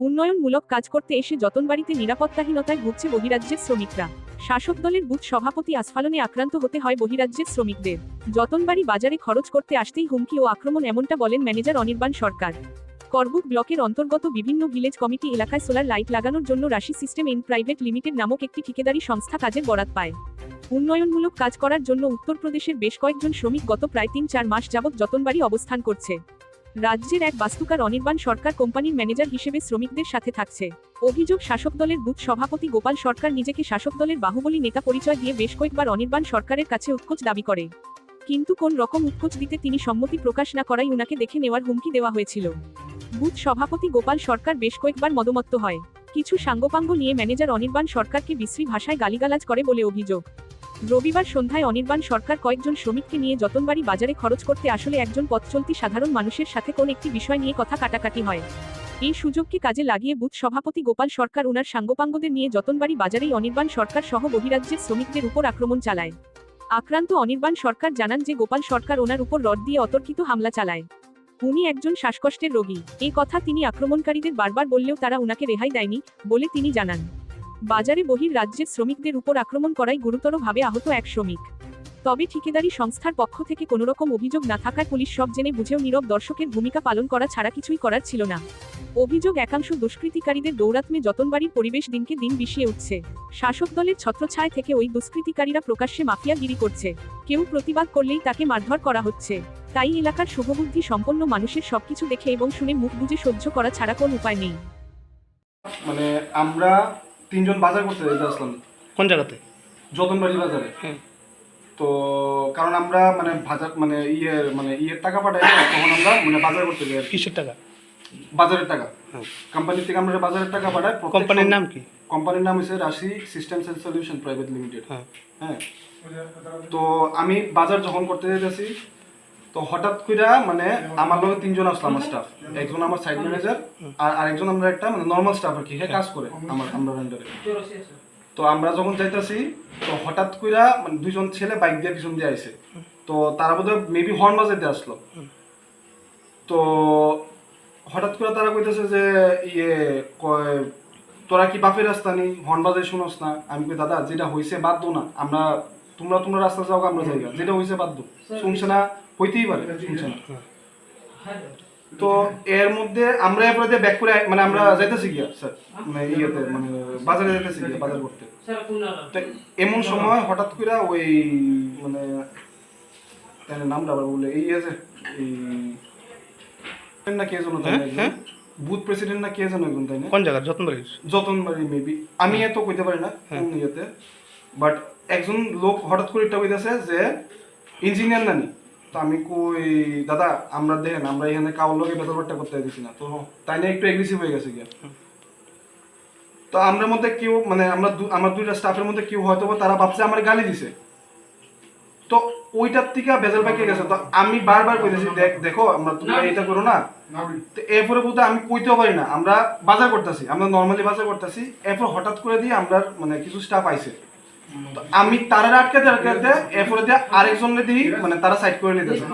উন্নয়নমূলক কাজ করতে এসে যতনবাড়িতে নিরাপত্তাহীনতায় ভুগছে বহিরাজ্যের শ্রমিকরা। শাসক দলের বুথ সভাপতি আস্ফালনে আক্রান্ত হতে হয় বহিরাজ্যের শ্রমিকদের। যতনবাড়ি বাজারে খরচ করতে আসতেই হুমকি ও আক্রমণ এমনটা বলেন ম্যানেজার অনির্বাণ সরকার। করবুক ব্লকের অন্তর্গত বিভিন্ন ভিলেজ কমিটি এলাকায় সোলার লাইট লাগানোর জন্য রাশি সিস্টেম ইন প্রাইভেট লিমিটেড নামক একটি ঠিকাদারি সংস্থা কাজের বরাত পায়। উন্নয়নমূলক কাজ করার জন্য উত্তরপ্রদেশের বেশ কয়েকজন শ্রমিক গত প্রায় তিন চার মাস যাবৎ যতনবাড়ি অবস্থান করছে। রাজ্যের এক বাস্তুকার অনির্বাণ সরকার কোম্পানির ম্যানেজার হিসেবে শ্রমিকদের সাথে থাকছে। অভিযোগ, শাসক দলের বুথ সভাপতি গোপাল সরকার নিজেকে শাসক দলের বাহুবলী নেতা পরিচয় দিয়ে বেশ কয়েকবার অনির্বাণ সরকারের কাছে উৎকোচ দাবি করে। কিন্তু কোন রকম উৎকোচ দিতে তিনি সম্মতি প্রকাশ না করাই উনাকে দেখে নেওয়ার হুমকি দেওয়া হয়েছিল। বুথ সভাপতি গোপাল সরকার বেশ কয়েকবার মদমত্ত হয়। কিছু সাঙ্গপাঙ্গ নিয়ে ম্যানেজার অনির্বাণ সরকারকে বিশ্রী ভাষায় গালিগালাজ করে বলে অভিযোগ। রবিবার সন্ধ্যায় অনির্বাণ সরকার কয়েকজন শ্রমিককে নিয়ে যতনবাড়ি বাজারে খরচ করতে আসলে একজন পথচলতি সাধারণ মানুষের সাথে কোন একটি বিষয় নিয়ে কথা কাটাকাটি হয়। এই সুযোগকে কাজে লাগিয়ে বুথ সভাপতি গোপাল সরকার উনার সাঙ্গপাঙ্গদের নিয়ে যতনবাড়ি বাজারেই অনির্বাণ সরকার সহ বহিরাজ্যের শ্রমিকদের উপর আক্রমণ চালায়। আক্রান্ত অনির্বাণ সরকার জানান যে গোপাল সরকার ওনার উপর রড দিয়ে অতর্কিত হামলা চালায়। উনি একজন শ্বাসকষ্টের রোগী। এ কথা তিনি আক্রমণকারীদের বারবার বললেও তারা উনাকে রেহাই দেয়নি বলে তিনি জানান। বাজারে বহির রাজ্যের শ্রমিকদের উপর আক্রমণ করায় গুরুতরভাবে আহত এক শ্রমিক। তবে ঠিকাদারি সংস্থার পক্ষ থেকে কোনোরকম অভিযোগ না থাকায় পুলিশ সব জেনে বুঝেও নীরব দর্শকের ভূমিকা পালন করা ছাড়া কিছুই করার ছিল না। অভিযোগ একাংশ দুষ্কৃতিকারীদের দৌরাত্মে যতনবাড়ির পরিবেশ দিনকে দিন বিষিয়ে উঠছে। শাসক দলের ছত্রছায় থেকে ওই দুষ্কৃতিকারীরা প্রকাশ্যে মাফিয়াগিরি করছে। কেউ প্রতিবাদ করলেই তাকে মারধর করা হচ্ছে। তাই এলাকার শুভবুদ্ধি সম্পন্ন মানুষের সবকিছু দেখে এবং শুনে মুখ বুজে সহ্য করা ছাড়া কোন উপায় নেই। মানে আমরা তিনজন বাজার করতে যেতে আসলাম কোন জায়গাতে? যতনবাড়ি বাজারে। তো কারণ আমরা মানে বাজার মানে ইয়ের মানে ইয়ের টাকা পাঠাই তখন আমরা মানে বাজার করতে যাই আর কিসের টাকা? বাজারের টাকা। কোম্পানি থেকে আমরা বাজারের টাকা পাঠাই কোম্পানির নাম কি? কোম্পানির নাম হচ্ছে Rashi systems and solution private limited. হ্যাঁ হ্যাঁ। তো আমি বাজার যখন করতে যেতেছি তো হঠাৎ করে মানে আমার লগে তিনজন আসলো আমার স্টাফ একজন আমার সাইড ম্যানেজার আর আরেকজন আমরা একটা মানে নর্মাল স্টাফ আর কি হ্যাঁ কাজ করে আমার আমরা আন্ডারে তো আমরা যখন যাইতাছি তো হঠাৎ করে মানে দুইজন ছেলে বাইক দিয়ে পিছন দিয়ে আইছে। তো তারা বোধহয় মেবি হর্ন বাজাইতে আসলো। তো হঠাৎ করে তারা কইতেছে যে ইয়ে কয় তোরা কি বাপের রাস্তা নেই হর্ন বাজাই শুনোস না। আমি কই দাদা যেটা হইছে বাদ দো না। আমরা তোমরা তোমরা রাস্তা যাও আমরা যাইগা। যেটা হইছে বাদ দো। শুনছে না হইতেই পারে তো এর মধ্যে আমরা এরপরে দিয়ে ব্যাক করে মানে আমরা যাইতেছি গিয়া স্যার মানে ইয়েতে মানে বাজারে যাইতেছি গিয়া বাজার করতে। এমন সময় হঠাৎ করে ওই মানে নামটা আবার বলে এই আছে এই না কে তাই হ্যাঁ, হ্যাঁ। বুথ প্রেসিডেন্ট না কে যেন একজন তাই না? কোন জায়গা? যত্নবাড়ির যতনবাড়ি মেবি আমি এত কইতে পারি না হ্যাঁ। কোন ইয়েতে। বাট একজন লোক হঠাৎ করে এটা কইতেছে যে ইঞ্জিনিয়ার নানি। তো আমি কই দাদা আমরা আমরা এখানে কাউর লোকে বেতরবারটা করতে দিছি না। তো তাই না একটু এগ্রেসিভ হয়ে গেছে গিয়া। তো আমরা মধ্যে কেউ মানে আমরা আমার দুইটা স্টাফের মধ্যে কেউ হয়তো তারা ভাবছে আমার গালি দিছে। তো ওইটার থেকে বেজাল পাকিয়ে গেছে। তো আমি বারবার কইতেছি দেখ দেখো আমরা তুমি এটা করো না। তো এরপরে বলতে আমি কইতেও পারি না। আমরা বাজার করতেছি আমরা নর্মালি বাজার করতেছি। এরপর হঠাৎ করে দিয়ে আমরা মানে কিছু স্টাফ আইছে। তো আমি তারা আটকাতে আটকাতে এরপরে দিয়ে আরেকজনকে দিই মানে তারা সাইড করে নিতেছে।